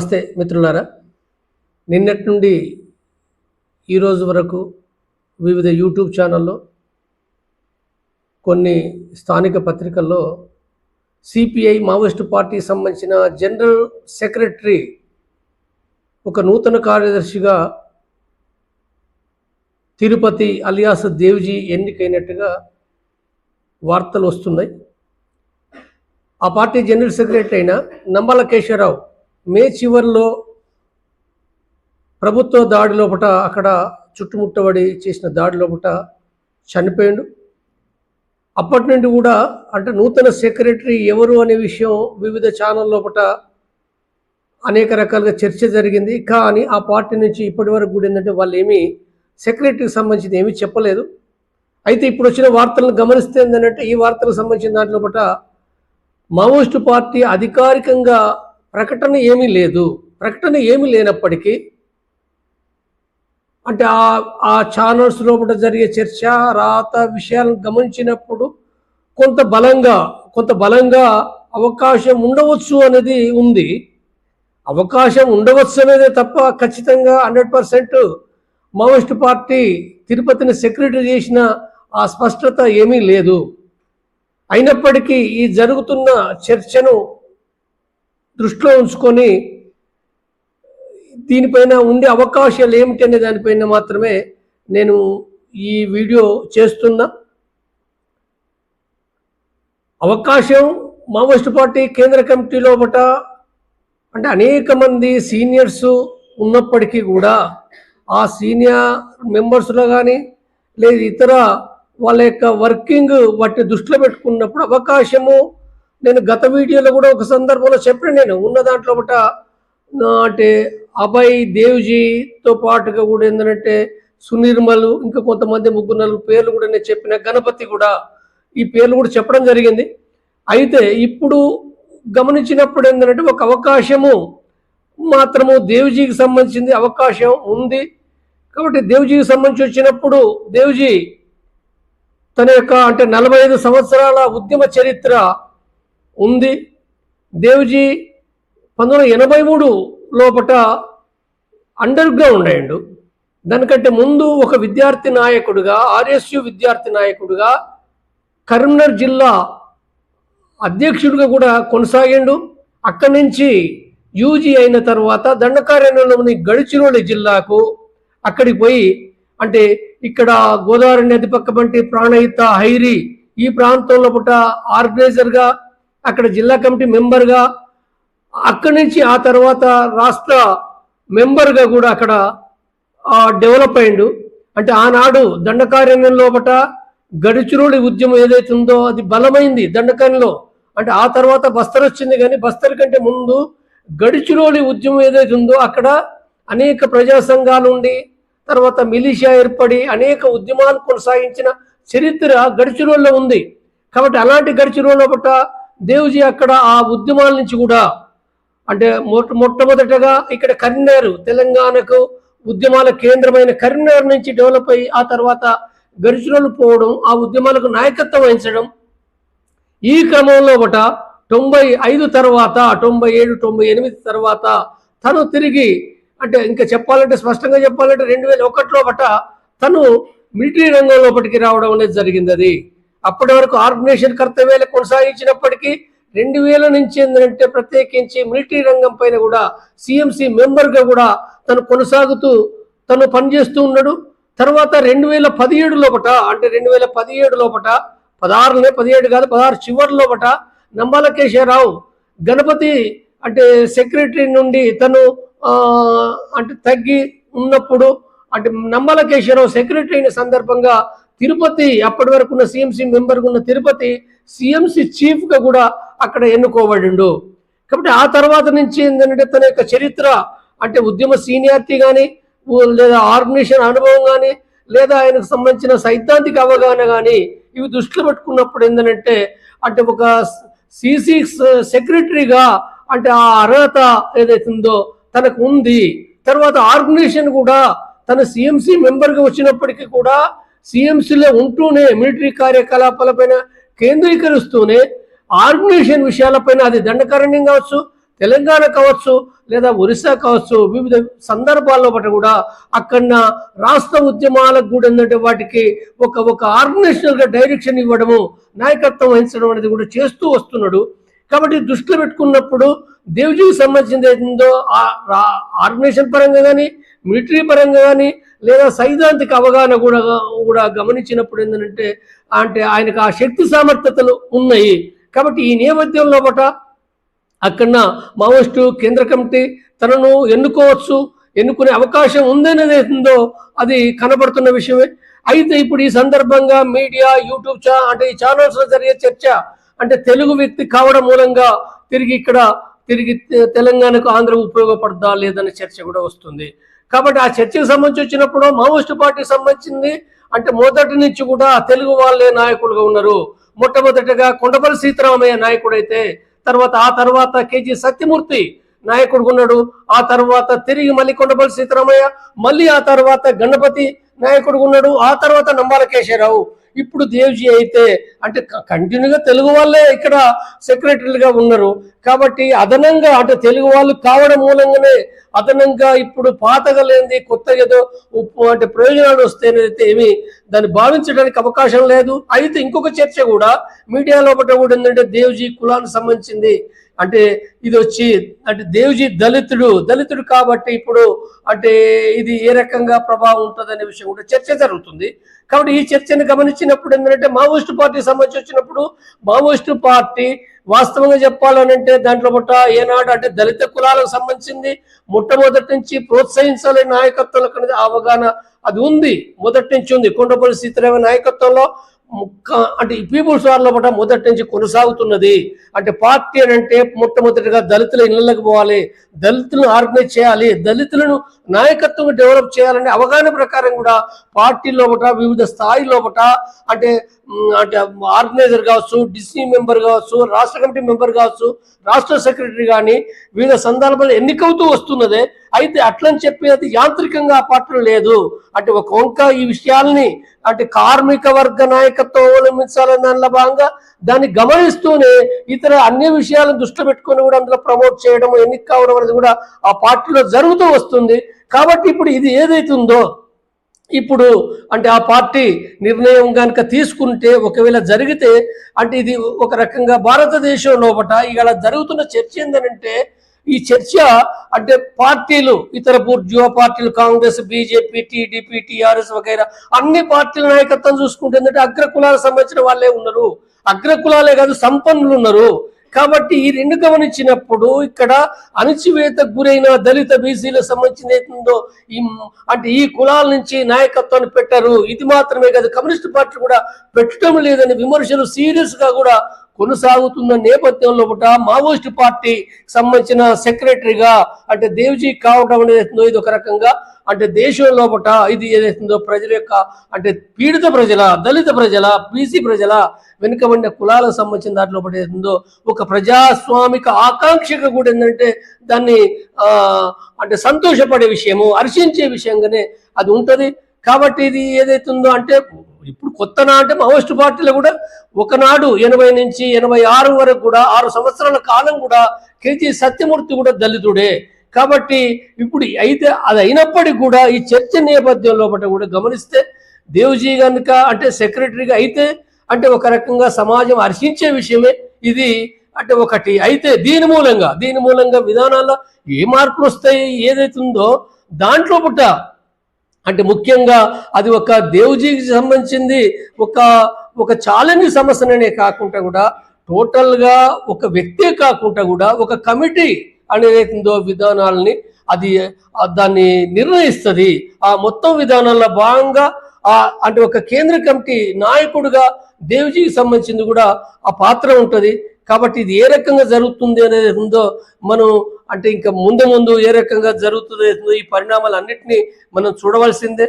నమస్తే మిత్రులారా. నిన్నటి నుండి ఈరోజు వరకు వివిధ యూట్యూబ్ ఛానల్లో కొన్ని స్థానిక పత్రికల్లో సిపిఐ మావోయిస్టు పార్టీకి సంబంధించిన జనరల్ సెక్రటరీ ఒక నూతన కార్యదర్శిగా తిరుపతి అలియాస్ దేవ్జీ ఎన్నికైనట్టుగా వార్తలు వస్తున్నాయి. ఆ పార్టీ జనరల్ సెక్రటరీ అయిన నంబల కేశవరావు మే చివరిలో ప్రభుత్వ దాడి లోపల అక్కడ చుట్టుముట్టబడి చేసిన దాడి లోపల చనిపోయాడు. అప్పటి నుండి కూడా అంటే నూతన సెక్రటరీ ఎవరు అనే విషయం వివిధ ఛానల్ లోపట అనేక రకాలుగా చర్చ జరిగింది. కానీ ఆ పార్టీ నుంచి ఇప్పటి వరకు కూడా ఏంటంటే వాళ్ళు ఏమీ సెక్రటరీకి సంబంధించింది ఏమీ చెప్పలేదు. అయితే ఇప్పుడు వచ్చిన వార్తలను గమనిస్తే ఏంటంటే ఈ వార్తలకు సంబంధించిన దాంట్లో పట మావోయిస్టు పార్టీ అధికారికంగా ప్రకటన ఏమీ లేదు. ప్రకటన ఏమీ లేనప్పటికీ అంటే ఆ ఆ ఛానల్స్ లోపల జరిగే చర్చ రాత విషయాలను గమనించినప్పుడు కొంత బలంగా కొంత బలంగా అవకాశం ఉండవచ్చు అనేది ఉంది. అవకాశం ఉండవచ్చు అనేదే తప్ప ఖచ్చితంగా హండ్రెడ్ పర్సెంట్ మావోయిస్ట్ పార్టీ తిరుపతిని సెక్రటరీ చేసిన ఆ స్పష్టత ఏమీ లేదు. అయినప్పటికీ ఈ జరుగుతున్న చర్చను దృష్టిలో ఉంచుకొని దీనిపైన ఉండే అవకాశాలు ఏమిటి అనే దానిపైన మాత్రమే నేను ఈ వీడియో చేస్తున్నా. అవకాశం మావోయిస్ట్ పార్టీ కేంద్ర కమిటీ లోపట అంటే అనేక మంది సీనియర్స్ ఉన్నప్పటికీ కూడా ఆ సీనియర్ మెంబర్స్లో కానీ లేదు ఇతర వాళ్ళ యొక్క వర్కింగ్ వాటిని దృష్టిలో పెట్టుకున్నప్పుడు అవకాశము నేను గత వీడియోలో కూడా ఒక సందర్భంలో చెప్పిన నేను ఉన్న దాంట్లో ఒకట నా అంటే అభయ్ దేవ్జీతో పాటుగా కూడా ఏంటంటే సునిర్మల్ ఇంకా కొంతమంది ముగ్గురు నలుగురు పేర్లు కూడా నేను చెప్పిన గణపతి కూడా ఈ పేర్లు కూడా చెప్పడం జరిగింది. అయితే ఇప్పుడు గమనించినప్పుడు ఏంటంటే ఒక అవకాశము మాత్రము దేవ్జీకి సంబంధించింది అవకాశం ఉంది. కాబట్టి దేవ్జీకి సంబంధించి వచ్చినప్పుడు దేవ్జీ తన యొక్క అంటే నలభై ఐదు సంవత్సరాల ఉద్యమ చరిత్ర ఉంది. దేవ్జీ పంతొమ్మిది వందల ఎనభై మూడు లోపట అండర్గా గ్రౌండ్ దానికంటే ముందు ఒక విద్యార్థి నాయకుడుగా ఆర్ఎస్యు విద్యార్థి నాయకుడుగా కరీంనగర్ జిల్లా అధ్యక్షుడిగా కూడా కొనసాగిండు. అక్కడి నుంచి యూజీ అయిన తర్వాత దండకారణ్యంలోని గడిచిరోలి జిల్లాకు అక్కడికి పోయి అంటే ఇక్కడ గోదావరి నది పక్క వంటి ప్రాణహిత హైరి ఈ ప్రాంతంలో పుట్ట ఆర్గనైజర్గా అక్కడ జిల్లా కమిటీ మెంబర్గా అక్కడి నుంచి ఆ తర్వాత రాష్ట్ర మెంబర్గా కూడా అక్కడ డెవలప్ అయిండు. అంటే ఆనాడు దండకారణ్యం లోపట గడిచిరోడి ఉద్యమం ఏదైతే ఉందో అది బలమైంది దండకారణ్యంలో. అంటే ఆ తర్వాత బస్తర్ వచ్చింది కానీ బస్తర్ కంటే ముందు గడిచిరోలి ఉద్యమం ఏదైతే ఉందో అక్కడ అనేక ప్రజా సంఘాలు ఉండి తర్వాత మిలిషియా ఏర్పడి అనేక ఉద్యమాలు కొనసాగించిన చరిత్ర గడిచిరోల్లో ఉంది. కాబట్టి అలాంటి గడిచిరోళ్ళ పట్ట దేవుజీ అక్కడ ఆ ఉద్యమాల నుంచి కూడా అంటే మొట్ట మొట్టమొదటగా ఇక్కడ కరీంనగర్ తెలంగాణకు ఉద్యమాల కేంద్రమైన కరీంనగర్ నుంచి డెవలప్ అయ్యి ఆ తర్వాత గడిచిరోలు పోవడం ఆ ఉద్యమాలకు నాయకత్వం వహించడం ఈ క్రమంలో ఒకట తొంభై ఐదు తర్వాత తొంభై ఏడు తొంభై ఎనిమిది తర్వాత తను తిరిగి అంటే ఇంకా చెప్పాలంటే స్పష్టంగా చెప్పాలంటే రెండు వేల ఒకటిలో బట తను మిలిటరీ రంగంలోపటికి రావడం అనేది జరిగింది అది అప్పటి వరకు ఆర్గనైజేషన్ కర్తవ్యాలు కొనసాగించినప్పటికీ రెండు వేల నుంచి ఏంటంటే ప్రత్యేకించి మిలిటరీ రంగం పైన కూడా సిఎంసి మెంబర్గా కూడా తను కొనసాగుతూ తను పనిచేస్తూ ఉన్నాడు. తర్వాత రెండు వేల పదిహేడు లోపట అంటే రెండు వేల పదిహేడు లోపట పదహారులే పదిహేడు కాదు పదహారు చివరి లోపట నంబాల కేశవరావు గణపతి అంటే సెక్రటరీ నుండి తను అంటే తగ్గి ఉన్నప్పుడు అంటే నంబాల కేశవరావు సెక్రటరీ అయిన సందర్భంగా తిరుపతి అప్పటి వరకు ఉన్న సిఎంసి మెంబర్గా ఉన్న తిరుపతి సిఎంసి చీఫ్గా కూడా అక్కడ ఎన్నుకోబడిండు. కాబట్టి ఆ తర్వాత నుంచి ఏంటంటే తన యొక్క చరిత్ర అంటే ఉద్యమ సీనియారిటీ కానీ లేదా ఆర్గనైజేషన్ అనుభవం కానీ లేదా ఆయనకు సంబంధించిన సైద్ధాంతిక అవగాహన కానీ ఇవి దృష్టిలో పెట్టుకున్నప్పుడు ఏంటంటే అంటే ఒక సీసీ సెక్రటరీగా అంటే ఆ అర్హత ఏదైతుందో ఉందో తనకు ఉంది. తర్వాత ఆర్గనైజేషన్ కూడా తన సిఎంసి మెంబర్గా వచ్చినప్పటికీ కూడా సీఎంసీలో ఉంటూనే మిలిటరీ కార్యకలాపాలపైన కేంద్రీకరిస్తూనే ఆర్గనైజేషన్ విషయాలపైన అది దండకారణ్యం కావచ్చు తెలంగాణ కావచ్చు లేదా ఒరిస్సా కావచ్చు వివిధ సందర్భాల్లో బట్టి కూడా అక్కడ రాష్ట్ర ఉద్యమాలకు కూడా ఏంటంటే వాటికి ఒక ఒక ఆర్గనైజేషనల్గా డైరెక్షన్ ఇవ్వడము నాయకత్వం వహించడం అనేది కూడా చేస్తూ వస్తున్నాడు. కాబట్టి దృష్టిలో పెట్టుకున్నప్పుడు దేవ్జీకి సంబంధించింది ఏందో ఆర్గనైజేషన్ పరంగా కానీ మిలిటరీ పరంగా కానీ లేదా సైద్ధాంతిక అవగాహన కూడా కూడా గమనించినప్పుడు ఏంటంటే అంటే ఆయనకు ఆ శక్తి సామర్థ్యతలు ఉన్నాయి. కాబట్టి ఈ నేపథ్యంలో పట అక్కడ మావోయిస్టు కేంద్ర కమిటీ తనను ఎన్నుకోవచ్చు ఎన్నుకునే అవకాశం ఉందనేది ఉందో అది కనబడుతున్న విషయమే. అయితే ఇప్పుడు ఈ సందర్భంగా మీడియా యూట్యూబ్ ఛా అంటే ఈ ఛానల్స్లో జరిగే చర్చ అంటే తెలుగు వ్యక్తి కావడం మూలంగా తిరిగి ఇక్కడ తిరిగి తెలంగాణకు ఆంధ్ర ఉపయోగపడదా లేదనే చర్చ కూడా వస్తుంది. కాబట్టి ఆ చర్చకు సంబంధించి వచ్చినప్పుడు మావోయిస్టు పార్టీకి సంబంధించింది అంటే మొదటి నుంచి కూడా తెలుగు వాళ్ళే నాయకులుగా ఉన్నారు. మొట్టమొదటిగా కొండపల్లి సీతారామయ్య నాయకుడైతే తర్వాత ఆ తర్వాత కేజీ సత్యమూర్తి నాయకుడు ఉన్నాడు. ఆ తర్వాత తిరిగి మళ్ళీ కొండపల్లి సీతారామయ్య మళ్ళీ ఆ తర్వాత గణపతి నాయకుడు ఉన్నాడు. ఆ తర్వాత నంబాల కేశవరావు ఇప్పుడు దేవ్జీ అయితే అంటే కంటిన్యూగా తెలుగు వాళ్ళే ఇక్కడ సెక్రటరీలుగా ఉన్నారు. కాబట్టి అదనంగా అంటే తెలుగు వాళ్ళు కావడం మూలంగానే అదనంగా ఇప్పుడు పాతగా లేనిది కొత్తగా ఏదో ఉప్పు అంటే ప్రయోజనాలు వస్తేనైతే ఏమి దాన్ని భావించడానికి అవకాశం లేదు. అయితే ఇంకొక చర్చ కూడా మీడియాలో ఒకటి కూడా ఏంటంటే దేవ్జీ కులానికి సంబంధించింది. అంటే ఇది వచ్చి అంటే దేవ్జీ దళితుడు దళితుడు కాబట్టి ఇప్పుడు అంటే ఇది ఏ రకంగా ప్రభావం ఉంటుంది విషయం కూడా చర్చ జరుగుతుంది. కాబట్టి ఈ చర్చను గమనించినప్పుడు ఏంటంటే మావోయిస్టు పార్టీ సంబంధించి వచ్చినప్పుడు మావోయిస్టు పార్టీ వాస్తవంగా చెప్పాలనంటే దాంట్లో పుట్ట ఏనాడు అంటే దళిత కులాలకు సంబంధించింది మొట్టమొదటి నుంచి ప్రోత్సహించాలి నాయకత్వంలో అనేది అవగాహన అది ఉంది. మొదటి నుంచి ఉంది. కొండపల్లి సీతారామ నాయకత్వంలో ముక్క అంటే ఈ పీపుల్స్ వార్లో పట్ల మొదటి నుంచి కొనసాగుతున్నది. అంటే పార్టీ అని అంటే మొట్టమొదటిగా దళితుల ఇళ్ళకు పోవాలి దళితులను ఆర్గనైజ్ చేయాలి దళితులను నాయకత్వం డెవలప్ చేయాలనే అవగాహన ప్రకారం కూడా పార్టీ లోపట వివిధ స్థాయి లోపట అంటే అంటే ఆర్గనైజర్ కావచ్చు డిసి మెంబర్ కావచ్చు రాష్ట్ర కమిటీ మెంబర్ కావచ్చు రాష్ట్ర సెక్రటరీ కానీ వివిధ సందర్భాలు ఎన్నికవుతూ వస్తున్నదే. అయితే అట్లని చెప్పి అది యాంత్రికంగా ఆ పార్టీలో లేదు. అంటే ఒక వంక ఈ విషయాల్ని అంటే కార్మిక వర్గ నాయకత్వం అవలంబించాలని దానిలో భాగంగా దాన్ని గమనిస్తూనే ఇతర అన్ని విషయాలను దృష్టిలో పెట్టుకొని కూడా అందులో ప్రమోట్ చేయడం ఎన్నిక కావడం అనేది కూడా ఆ పార్టీలో జరుగుతూ వస్తుంది. కాబట్టి ఇప్పుడు ఇది ఏదైతుందో ఇప్పుడు అంటే ఆ పార్టీ నిర్ణయం కనుక తీసుకుంటే ఒకవేళ జరిగితే అంటే ఇది ఒక రకంగా భారతదేశం లోపల ఇవాళ జరుగుతున్న చర్చ ఏంటంటే ఈ చర్చ అంటే పార్టీలు ఇతర పూర్జువ పార్టీలు కాంగ్రెస్ బీజేపీ టీడీపీ టీఆర్ఎస్ వగైరా అన్ని పార్టీల నాయకత్వం చూసుకుంటే ఏంటంటే అగ్రకులాలకు సంబంధించిన వాళ్ళే ఉన్నారు. అగ్ర కులాలే కాదు సంపన్నులు ఉన్నారు. కాబట్టి ఈ రెండు గమనించినప్పుడు ఇక్కడ అణచివేతకు గురైన దళిత బీసీలకు సంబంధించిన ఏతుందో ఈ అంటే ఈ కులాల నుంచి నాయకత్వాన్ని పెట్టారు. ఇది మాత్రమే కాదు కమ్యూనిస్ట్ పార్టీ కూడా పెట్టడం లేదని విమర్శలు సీరియస్గా కూడా కొనసాగుతున్న నేపథ్యంలో కూడా మావోయిస్ట్ పార్టీ సంబంధించిన సెక్రటరీగా అంటే దేవ్జీ కావడం అనేది ఇది ఒక రకంగా అంటే దేశం లోపల ఇది ఏదైతుందో ప్రజల యొక్క అంటే పీడిత ప్రజల దళిత ప్రజల బీసీ ప్రజల వెనుకబడిన కులాలకు సంబంధించిన దాంట్లో ఏదైతుందో ఒక ప్రజాస్వామిక ఆకాంక్షగా కూడా ఏంటంటే దాన్ని అంటే సంతోషపడే విషయము హర్షించే విషయంగానే అది ఉంటుంది. కాబట్టి ఇది ఏదైతుందో అంటే ఇప్పుడు కొత్తనా అంటే మావోయిస్టు పార్టీలో కూడా ఒకనాడు ఎనభై నుంచి ఎనభై ఆరు వరకు కూడా ఆరు సంవత్సరాల కాలం కూడా కేజీ సత్యమూర్తి కూడా దళితుడే. కాబట్టి ఇప్పుడు అయితే అది అయినప్పటికీ కూడా ఈ చర్చ నేపథ్యంలో ఒకటి కూడా గమనిస్తే దేవ్జీ కనుక అంటే సెక్రటరీగా అయితే అంటే ఒక రకంగా సమాజం హర్షించే విషయమే ఇది. అంటే ఒకటి అయితే దీని మూలంగా దీని మూలంగా విధానాల్లో ఏ మార్పులు వస్తాయి ఏదైతుందో దాంట్లో పుట్ట అంటే ముఖ్యంగా అది ఒక దేవుజీకి సంబంధించింది ఒక ఒక ఛాలెంజ్ సమస్యననే కాకుండా కూడా టోటల్గా ఒక వ్యక్తే కాకుండా కూడా ఒక కమిటీ అనేదైతుందో విధానాలని అది దాన్ని నిర్ణయిస్తుంది. ఆ మొత్తం విధానాల్లో భాగంగా ఆ అంటే ఒక కేంద్ర కమిటీ నాయకుడిగా దేవుజీకి సంబంధించింది కూడా ఆ పాత్ర ఉంటుంది. కాబట్టి ఇది ఏ రకంగా జరుగుతుంది అనేది ఉందో మనం అంటే ఇంకా ముందు ముందు ఏ రకంగా జరుగుతుందో ఈ పరిణామాలు అన్నింటినీ మనం చూడవలసిందే.